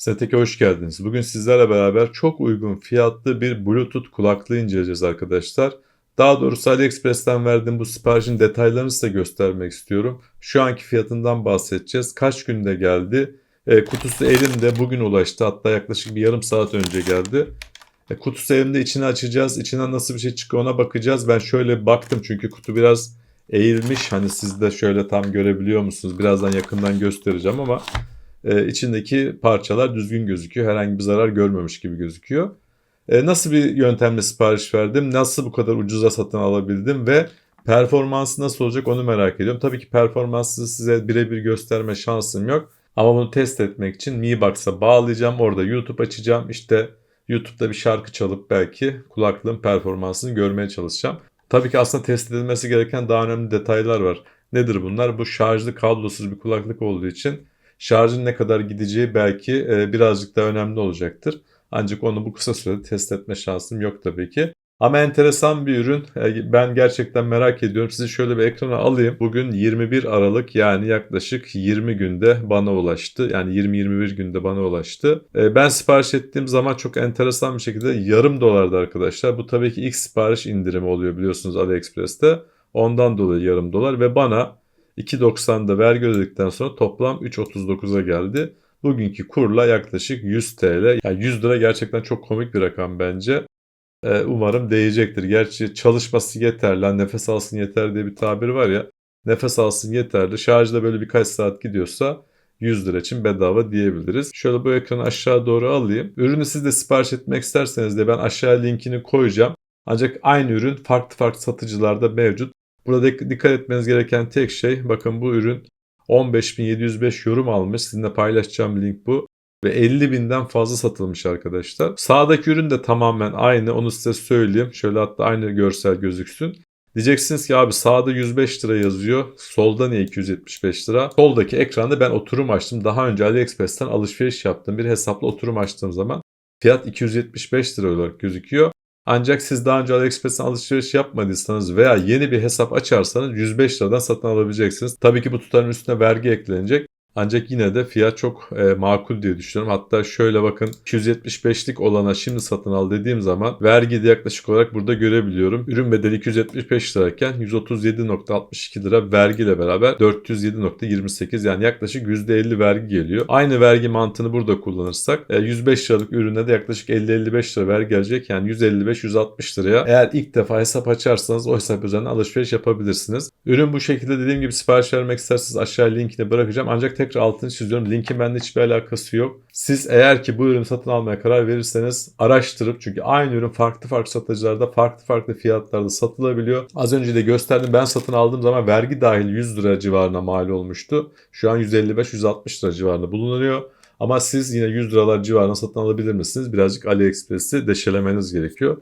Seteke hoş geldiniz. Bugün sizlerle beraber çok uygun fiyatlı bir Bluetooth kulaklığı inceleyeceğiz arkadaşlar. Daha doğrusu AliExpress'ten verdiğim bu siparişin detaylarını size göstermek istiyorum. Şu anki fiyatından bahsedeceğiz. Kaç günde geldi? E, kutusu elimde bugün ulaştı. Hatta yaklaşık bir yarım saat önce geldi. E, kutusu elimde içini açacağız. İçinden nasıl bir şey çıkıyor ona bakacağız. Ben şöyle baktım çünkü kutu biraz eğilmiş. Hani siz de şöyle tam görebiliyor musunuz? Birazdan yakından göstereceğim ama e, içindeki parçalar düzgün gözüküyor. Herhangi bir zarar görmemiş gibi gözüküyor. E, nasıl bir yöntemle sipariş verdim? Nasıl bu kadar ucuza satın alabildim ve performansı nasıl olacak onu merak ediyorum. Tabii ki performansı size birebir gösterme şansım yok. Ama bunu test etmek için Mi Box'a bağlayacağım. Orada YouTube açacağım. İşte YouTube'da bir şarkı çalıp belki kulaklığın performansını görmeye çalışacağım. Tabii ki aslında test edilmesi gereken daha önemli detaylar var. Nedir bunlar? Bu şarjlı kablosuz bir kulaklık olduğu için şarjın ne kadar gideceği belki e, birazcık daha önemli olacaktır. Ancak onu bu kısa sürede test etme şansım yok tabii ki. Ama enteresan bir ürün. E, ben gerçekten merak ediyorum. Sizi şöyle bir ekrana alayım. Bugün 21 Aralık yani yaklaşık 20 günde bana ulaştı. Yani 20-21 günde bana ulaştı. E, ben sipariş ettiğim zaman çok enteresan bir şekilde yarım dolardı arkadaşlar. Bu tabii ki ilk sipariş indirimi oluyor biliyorsunuz AliExpress'te. Ondan dolayı yarım dolar ve bana 2.90'da vergi ödedikten sonra toplam 3.39'a geldi. Bugünkü kurla yaklaşık 100 TL. Yani 100 lira gerçekten çok komik bir rakam bence. Ee, umarım değecektir. Gerçi çalışması yeterli, nefes alsın yeter diye bir tabir var ya. Nefes alsın yeterli. Şarjda böyle birkaç saat gidiyorsa 100 lira için bedava diyebiliriz. Şöyle bu ekranı aşağı doğru alayım. Ürünü siz de sipariş etmek isterseniz de ben aşağı linkini koyacağım. Ancak aynı ürün farklı farklı satıcılarda mevcut. Burada dikkat etmeniz gereken tek şey bakın bu ürün 15.705 yorum almış. Sizinle paylaşacağım link bu. Ve 50 binden fazla satılmış arkadaşlar. Sağdaki ürün de tamamen aynı. Onu size söyleyeyim. Şöyle hatta aynı görsel gözüksün. Diyeceksiniz ki abi sağda 105 lira yazıyor. Solda niye 275 lira? Soldaki ekranda ben oturum açtım. Daha önce AliExpress'ten alışveriş yaptığım bir hesapla oturum açtığım zaman fiyat 275 lira olarak gözüküyor. Ancak siz daha önce AliExpress'ten alışveriş yapmadıysanız veya yeni bir hesap açarsanız 105 liradan satın alabileceksiniz. Tabii ki bu tutarın üstüne vergi eklenecek. Ancak yine de fiyat çok e, makul diye düşünüyorum. Hatta şöyle bakın 275'lik olana şimdi satın al dediğim zaman vergi de yaklaşık olarak burada görebiliyorum. Ürün bedeli 275 lirayken 137.62 lira vergiyle beraber 407.28 yani yaklaşık %50 vergi geliyor. Aynı vergi mantığını burada kullanırsak e, 105 liralık ürüne de yaklaşık 50-55 lira vergi gelecek. Yani 155-160 liraya eğer ilk defa hesap açarsanız o hesap üzerinden alışveriş yapabilirsiniz. Ürün bu şekilde dediğim gibi sipariş vermek isterseniz aşağı linkini bırakacağım. Ancak tekrar altını çiziyorum. Linkin bende hiçbir alakası yok. Siz eğer ki bu ürünü satın almaya karar verirseniz araştırıp çünkü aynı ürün farklı farklı satıcılarda farklı farklı fiyatlarda satılabiliyor. Az önce de gösterdim ben satın aldığım zaman vergi dahil 100 lira civarına mal olmuştu. Şu an 155-160 lira civarında bulunuyor. Ama siz yine 100 liralar civarına satın alabilir misiniz? Birazcık AliExpress'i deşelemeniz gerekiyor.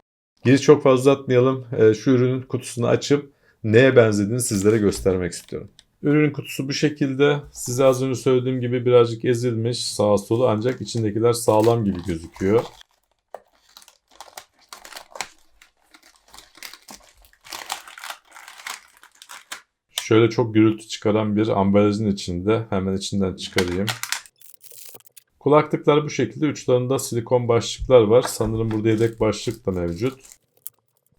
Giriş çok fazla uzatmayalım. Şu ürünün kutusunu açıp neye benzediğini sizlere göstermek istiyorum. Ürünün kutusu bu şekilde. Size az önce söylediğim gibi birazcık ezilmiş sağa sola ancak içindekiler sağlam gibi gözüküyor. Şöyle çok gürültü çıkaran bir ambalajın içinde. Hemen içinden çıkarayım. Kulaklıklar bu şekilde. Uçlarında silikon başlıklar var. Sanırım burada yedek başlık da mevcut.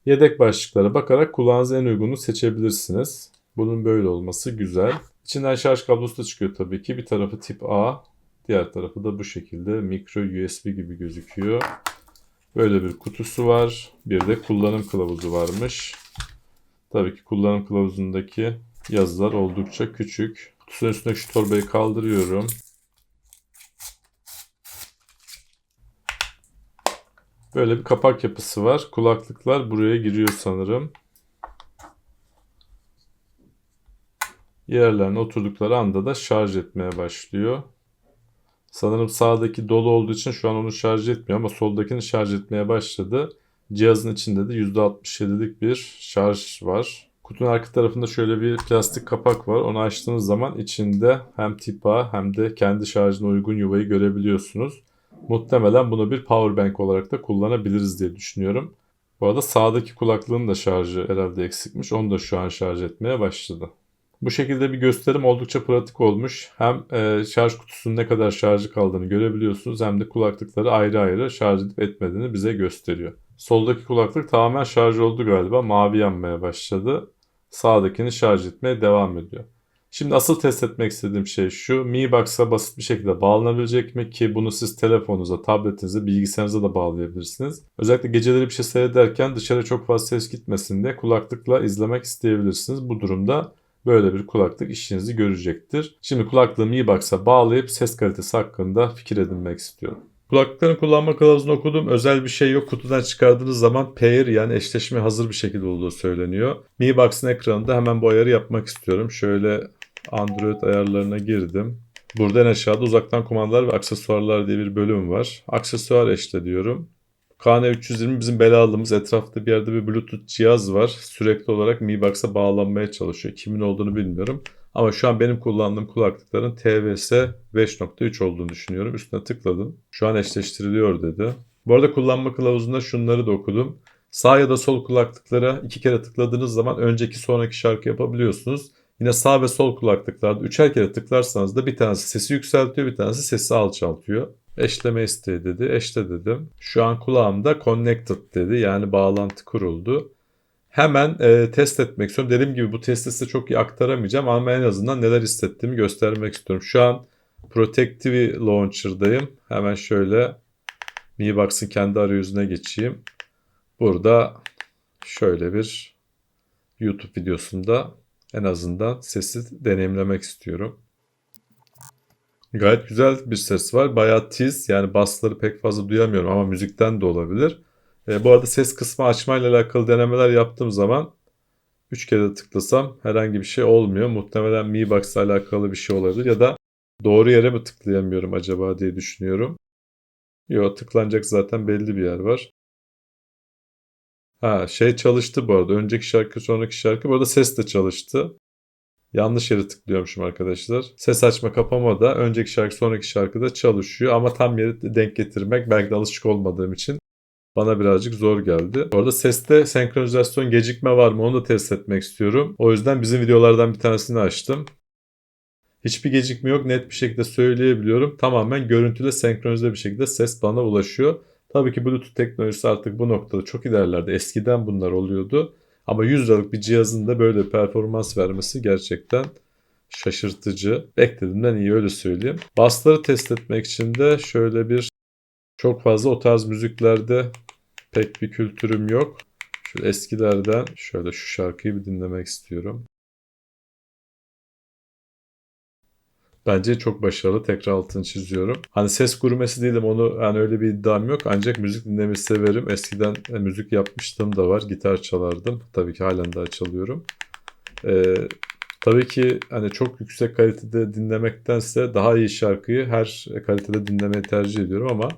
Yedek başlıklara bakarak kulağınıza en uygunu seçebilirsiniz. Bunun böyle olması güzel. İçinden şarj kablosu da çıkıyor tabii ki. Bir tarafı tip A, diğer tarafı da bu şekilde mikro USB gibi gözüküyor. Böyle bir kutusu var. Bir de kullanım kılavuzu varmış. Tabii ki kullanım kılavuzundaki yazılar oldukça küçük. Kutusunun üstüne şu torbayı kaldırıyorum. Böyle bir kapak yapısı var. Kulaklıklar buraya giriyor sanırım. Yerlerine oturdukları anda da şarj etmeye başlıyor. Sanırım sağdaki dolu olduğu için şu an onu şarj etmiyor ama soldakini şarj etmeye başladı. Cihazın içinde de %67'lik bir şarj var. Kutunun arka tarafında şöyle bir plastik kapak var. Onu açtığınız zaman içinde hem tip A hem de kendi şarjına uygun yuvayı görebiliyorsunuz. Muhtemelen bunu bir power bank olarak da kullanabiliriz diye düşünüyorum. Bu arada sağdaki kulaklığın da şarjı herhalde eksikmiş. Onu da şu an şarj etmeye başladı. Bu şekilde bir gösterim oldukça pratik olmuş. Hem e, şarj kutusunun ne kadar şarjı kaldığını görebiliyorsunuz hem de kulaklıkları ayrı ayrı şarj edip etmediğini bize gösteriyor. Soldaki kulaklık tamamen şarj oldu galiba. Mavi yanmaya başladı. Sağdakini şarj etmeye devam ediyor. Şimdi asıl test etmek istediğim şey şu. Mi Box'a basit bir şekilde bağlanabilecek mi ki bunu siz telefonunuza, tabletinize, bilgisayarınıza da bağlayabilirsiniz. Özellikle geceleri bir şey seyrederken dışarı çok fazla ses gitmesin diye kulaklıkla izlemek isteyebilirsiniz. Bu durumda böyle bir kulaklık işinizi görecektir. Şimdi kulaklığı Mi Box'a bağlayıp ses kalitesi hakkında fikir edinmek istiyorum. Kulaklıkların kullanma kılavuzunu okudum. Özel bir şey yok. Kutudan çıkardığınız zaman pair yani eşleşme hazır bir şekilde olduğu söyleniyor. Mi Box'ın ekranında hemen bu ayarı yapmak istiyorum. Şöyle Android ayarlarına girdim. Burada en aşağıda uzaktan kumandalar ve aksesuarlar diye bir bölüm var. Aksesuar eşle diyorum. KN320 bizim belalımız. Etrafta bir yerde bir Bluetooth cihaz var. Sürekli olarak Mi Box'a bağlanmaya çalışıyor. Kimin olduğunu bilmiyorum. Ama şu an benim kullandığım kulaklıkların TVS 5.3 olduğunu düşünüyorum. Üstüne tıkladım. Şu an eşleştiriliyor dedi. Bu arada kullanma kılavuzunda şunları da okudum. Sağ ya da sol kulaklıklara iki kere tıkladığınız zaman önceki sonraki şarkı yapabiliyorsunuz. Yine sağ ve sol kulaklıklarda üçer kere tıklarsanız da bir tanesi sesi yükseltiyor bir tanesi sesi alçaltıyor. Eşleme isteği dedi. Eşle dedim. Şu an kulağımda connected dedi. Yani bağlantı kuruldu. Hemen e, test etmek istiyorum. Dediğim gibi bu testi size çok iyi aktaramayacağım ama en azından neler hissettiğimi göstermek istiyorum. Şu an Protective Launcher'dayım. Hemen şöyle Mi Box'ın kendi arayüzüne geçeyim. Burada şöyle bir YouTube videosunda en azından sesi deneyimlemek istiyorum. Gayet güzel bir ses var. Bayağı tiz yani basları pek fazla duyamıyorum ama müzikten de olabilir. E, bu arada ses kısmı açmayla alakalı denemeler yaptığım zaman 3 kere tıklasam herhangi bir şey olmuyor. Muhtemelen Mi Box'la alakalı bir şey olabilir ya da doğru yere mi tıklayamıyorum acaba diye düşünüyorum. Yok tıklanacak zaten belli bir yer var. Ha şey çalıştı bu arada. Önceki şarkı sonraki şarkı. Bu arada ses de çalıştı. Yanlış yere tıklıyormuşum arkadaşlar. Ses açma kapama da önceki şarkı sonraki şarkıda çalışıyor. Ama tam yeri denk getirmek belki de alışık olmadığım için bana birazcık zor geldi. Orada seste senkronizasyon gecikme var mı onu da test etmek istiyorum. O yüzden bizim videolardan bir tanesini açtım. Hiçbir gecikme yok net bir şekilde söyleyebiliyorum. Tamamen görüntüyle senkronize bir şekilde ses bana ulaşıyor. Tabii ki Bluetooth teknolojisi artık bu noktada çok ilerlerde. Eskiden bunlar oluyordu. Ama 100 liralık bir cihazın da böyle performans vermesi gerçekten şaşırtıcı. Beklediğimden iyi öyle söyleyeyim. Bassları test etmek için de şöyle bir çok fazla o tarz müziklerde pek bir kültürüm yok. Şu eskilerden şöyle şu şarkıyı bir dinlemek istiyorum. Bence çok başarılı. Tekrar altını çiziyorum. Hani ses gurmesi değilim onu yani öyle bir iddiam yok. Ancak müzik dinlemeyi severim. Eskiden e, müzik yapmıştım da var. Gitar çalardım. Tabii ki halen daha çalıyorum. Ee, tabii ki hani çok yüksek kalitede dinlemektense daha iyi şarkıyı her kalitede dinlemeyi tercih ediyorum ama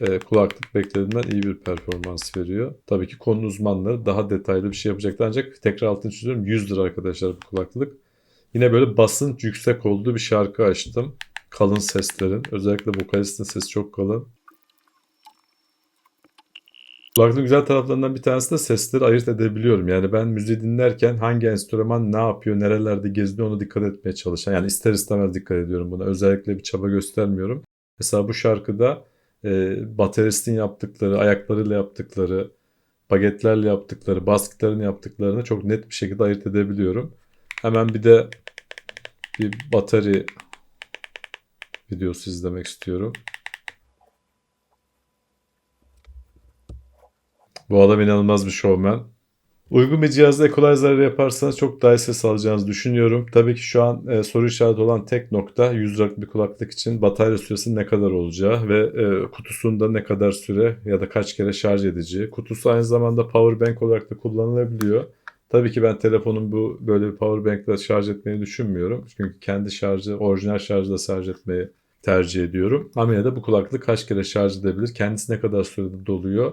e, kulaklık beklediğimden iyi bir performans veriyor. Tabii ki konu uzmanları daha detaylı bir şey yapacaktır. Ancak tekrar altını çiziyorum 100 lira arkadaşlar bu kulaklık. Yine böyle basınç yüksek olduğu bir şarkı açtım. Kalın seslerin. Özellikle vokalistin sesi çok kalın. Kulaklığın güzel taraflarından bir tanesi de sesleri ayırt edebiliyorum. Yani ben müziği dinlerken hangi enstrüman ne yapıyor, nerelerde geziyor onu dikkat etmeye çalışan. Yani ister istemez dikkat ediyorum buna. Özellikle bir çaba göstermiyorum. Mesela bu şarkıda e, bateristin yaptıkları, ayaklarıyla yaptıkları, bagetlerle yaptıkları, bas gitarını yaptıklarını çok net bir şekilde ayırt edebiliyorum. Hemen bir de bir bateri videosu izlemek istiyorum. Bu adam inanılmaz bir şovmen. Uygun bir cihazla equalizer'ı yaparsanız çok daha iyi ses alacağınızı düşünüyorum. Tabii ki şu an e, soru işareti olan tek nokta 100 liralık bir kulaklık için batarya süresi ne kadar olacağı ve e, kutusunda ne kadar süre ya da kaç kere şarj edeceği. Kutusu aynı zamanda power bank olarak da kullanılabiliyor. Tabii ki ben telefonun bu böyle bir power bank'la şarj etmeyi düşünmüyorum. Çünkü kendi şarjı, orijinal şarjla şarj etmeyi tercih ediyorum. Ama yine de bu kulaklık kaç kere şarj edebilir? Kendisi ne kadar sürede doluyor?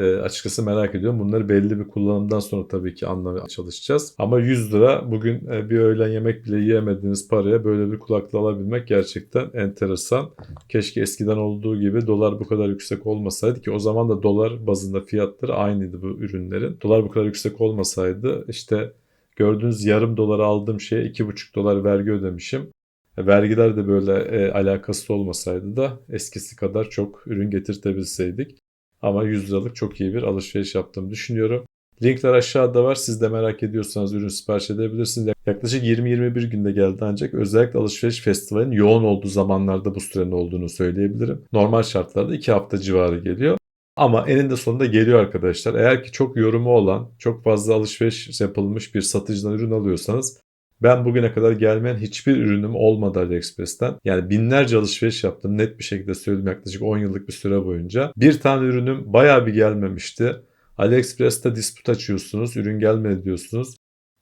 E, açıkçası merak ediyorum. Bunları belli bir kullanımdan sonra tabii ki anlamaya çalışacağız. Ama 100 lira bugün e, bir öğlen yemek bile yiyemediğiniz paraya böyle bir kulaklık alabilmek gerçekten enteresan. Keşke eskiden olduğu gibi dolar bu kadar yüksek olmasaydı ki o zaman da dolar bazında fiyatları aynıydı bu ürünlerin. Dolar bu kadar yüksek olmasaydı işte Gördüğünüz yarım dolara aldığım şeye 2,5 dolar vergi ödemişim. E, Vergiler de böyle e, alakası olmasaydı da eskisi kadar çok ürün getirtebilseydik. Ama 100 liralık çok iyi bir alışveriş yaptığımı düşünüyorum. Linkler aşağıda var. Siz de merak ediyorsanız ürün sipariş edebilirsiniz. Yaklaşık 20-21 günde geldi ancak özellikle alışveriş festivalinin yoğun olduğu zamanlarda bu sürenin olduğunu söyleyebilirim. Normal şartlarda 2 hafta civarı geliyor. Ama eninde sonunda geliyor arkadaşlar. Eğer ki çok yorumu olan, çok fazla alışveriş yapılmış bir satıcıdan ürün alıyorsanız ben bugüne kadar gelmeyen hiçbir ürünüm olmadı AliExpress'ten. Yani binlerce alışveriş yaptım. Net bir şekilde söyledim yaklaşık 10 yıllık bir süre boyunca. Bir tane ürünüm bayağı bir gelmemişti. AliExpress'te disput açıyorsunuz. Ürün gelmedi diyorsunuz.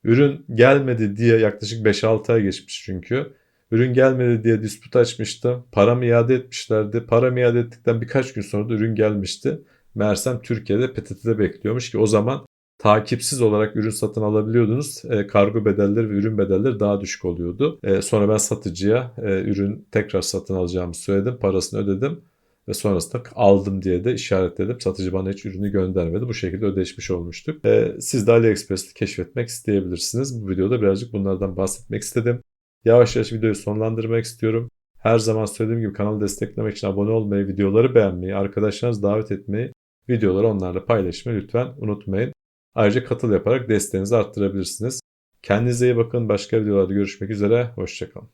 Ürün gelmedi diye yaklaşık 5-6 ay geçmiş çünkü. Ürün gelmedi diye disput açmıştım. Paramı iade etmişlerdi. Paramı iade ettikten birkaç gün sonra da ürün gelmişti. Meğersem Türkiye'de PTT'de bekliyormuş ki o zaman takipsiz olarak ürün satın alabiliyordunuz. E, kargo bedelleri ve ürün bedelleri daha düşük oluyordu. E, sonra ben satıcıya e, ürün tekrar satın alacağımı söyledim. Parasını ödedim ve sonrasında aldım diye de işaretledim. Satıcı bana hiç ürünü göndermedi. Bu şekilde ödeşmiş olmuştuk. E, siz de AliExpress'te keşfetmek isteyebilirsiniz. Bu videoda birazcık bunlardan bahsetmek istedim. Yavaş yavaş videoyu sonlandırmak istiyorum. Her zaman söylediğim gibi kanalı desteklemek için abone olmayı, videoları beğenmeyi, arkadaşlarınızı davet etmeyi, videoları onlarla paylaşmayı lütfen unutmayın. Ayrıca katıl yaparak desteğinizi arttırabilirsiniz. Kendinize iyi bakın. Başka videolarda görüşmek üzere. Hoşçakalın.